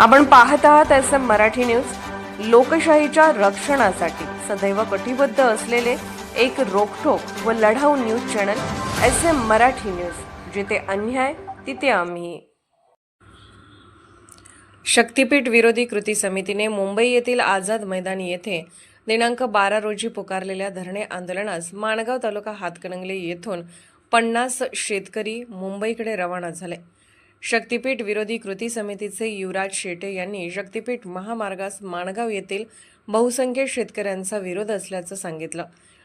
आपण पाहत आहात एस एम मराठी न्यूज. लोकशाहीच्या रक्षणासाठी सदैव कटिबद्ध असलेले एक रोखोक व लढाऊ news channel S M Marathi news. जिथे अन्याय तिथे आम्ही. शक्तीपीठ विरोधी कृती समितीने मुंबई येथील आझाद मैदान येथे दिनांक बारा रोजी पुकारलेल्या धरणे आंदोलनास माणगाव तालुका हातकणंगले येथून पन्नास शेतकरी मुंबईकडे रवाना झाले. शक्तीपीठ विरोधी कृती समितीचे युवराज शेटे यांनी शक्तीपीठ महामार्गास माणगाव येथील बहुसंख्य शेतकऱ्यांचा विरोध असल्याचं सांगितलं.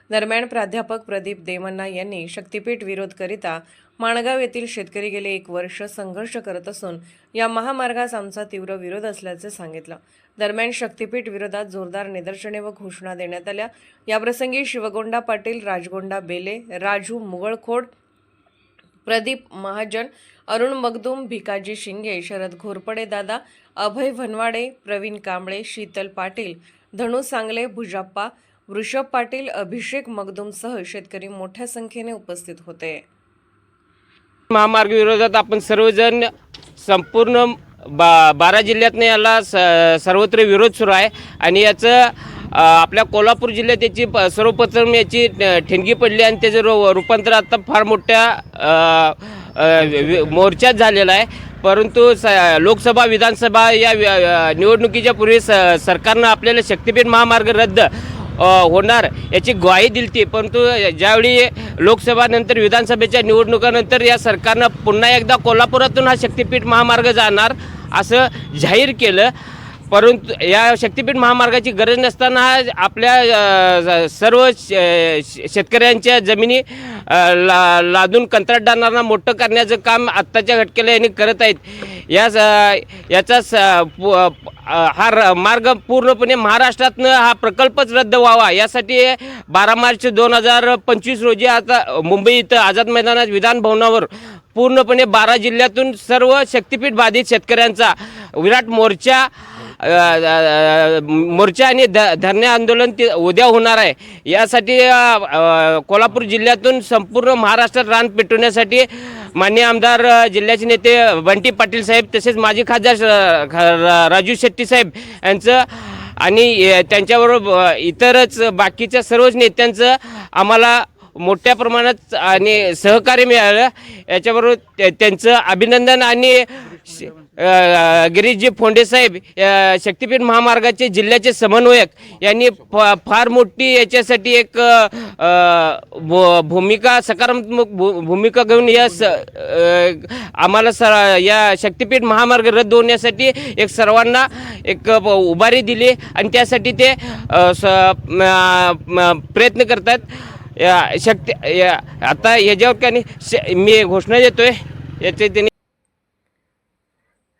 दरम्यान प्राध्यापक प्रदीप देमन्ना यांनी शक्तीपीठ विरोध करिता माणगाव येथील शेतकरी गेले एक वर्ष संघर्ष करत असून या महामार्गास आमचा तीव्र विरोध असल्याचे सांगितलं. दरम्यान शक्तीपीठ विरोधात जोरदार निदर्शने व घोषणा देण्यात आल्या. याप्रसंगी शिवगोंडा पाटील राजगोंडा बेले राजू मुगळखोड प्रदीप महाजन अरुण मगदूम भिकाजी शिंगे शरद घोरपडे दादा अभय भनवाडे प्रवीण कांबळे शीतल पाटील धनु सांगले भुजाप्पा वृषभ पाटील अभिषेक मगदूमसह शेतकरी मोठ्या संख्येने उपस्थित होते. महामार्ग विरोधात आपण सर्वजण संपूर्ण बा बारा जिल्ह्यातनं याला स सर्वत्र विरोध सुरू आहे. आणि याचं आपल्या कोल्हापूर जिल्ह्यात याची प- सर्वप्रथम याची ठिणगी पडली आणि त्याचं रो रूपांतर आता फार मोठ्या मोर्चात झालेलं आहे. परंतु स लोकसभा विधानसभा या निवडणुकीच्या पूर्वी स सरकारनं आपल्याला शक्तिपीठ महामार्ग रद्द होणार याची ग्वाही दिली होती परंतु ज्यावेळी लोकसभानंतर विधानसभेच्या निवडणुकानंतर या सरकारनं पुन्हा एकदा कोल्हापुरातून हा शक्तिपीठ महामार्ग जाणार असं जाहीर केलं. परंतु या शक्तीपीठ महामार्गाची गरज नसताना आपल्या सर्व शे- शे- शेतकऱ्यांच्या जमिनी ला लादून कंत्राटदारांना मोठं करण्याचं काम आत्ताच्या घटकेला यांनी करत आहेत. या याचा स हा र- मार्ग पूर्णपणे महाराष्ट्रातनं हा प्रकल्पच रद्द व्हावा. यासाठी बारा मार्च दोन हजार पंचवीस रोजी आता मुंबई इथं आझाद मैदानात विधान भवनावर पूर्णपणे बारा जिल्ह्यातून सर्व शक्तीपीठ बाधित शेतकऱ्यांचा विराट मोर्चा मोर्चा आणि ध धरणे आंदोलन ते उद्या होणार आहे. यासाठी कोल्हापूर जिल्ह्यातून संपूर्ण महाराष्ट्रात रान पेटवण्यासाठी मान्य आमदार जिल्ह्याचे नेते बंटी पाटील साहेब तसेच माजी खासदार राजू शेट्टी साहेब यांचं आणि त्यांच्याबरोबर इतरच बाकीच्या सर्वच नेत्यांचं आम्हाला मोठ्या प्रमाणात आणि सहकार्य मिळालं. याच्याबरोबर त्या- त्यांचं अभिनंदन आणि श- गिरीशजी फोंडे साहेब शक्तीपीठ महामार्गाचे जिल्ह्याचे समन्वयक यांनी फ- फार मोठी याच्यासाठी एक भूमिका सकारात्मक भू- भूमिका घेऊन या स आम्हाला स या शक्तीपीठ महामार्ग रद्द होण्यासाठी एक सर्वांना एक उभारी दिली आणि त्यासाठी ते स प्रयत्न करतात. या शक्ती या आता याच्यावर का नाही मी घोषणा देतोय याचे त्यांनी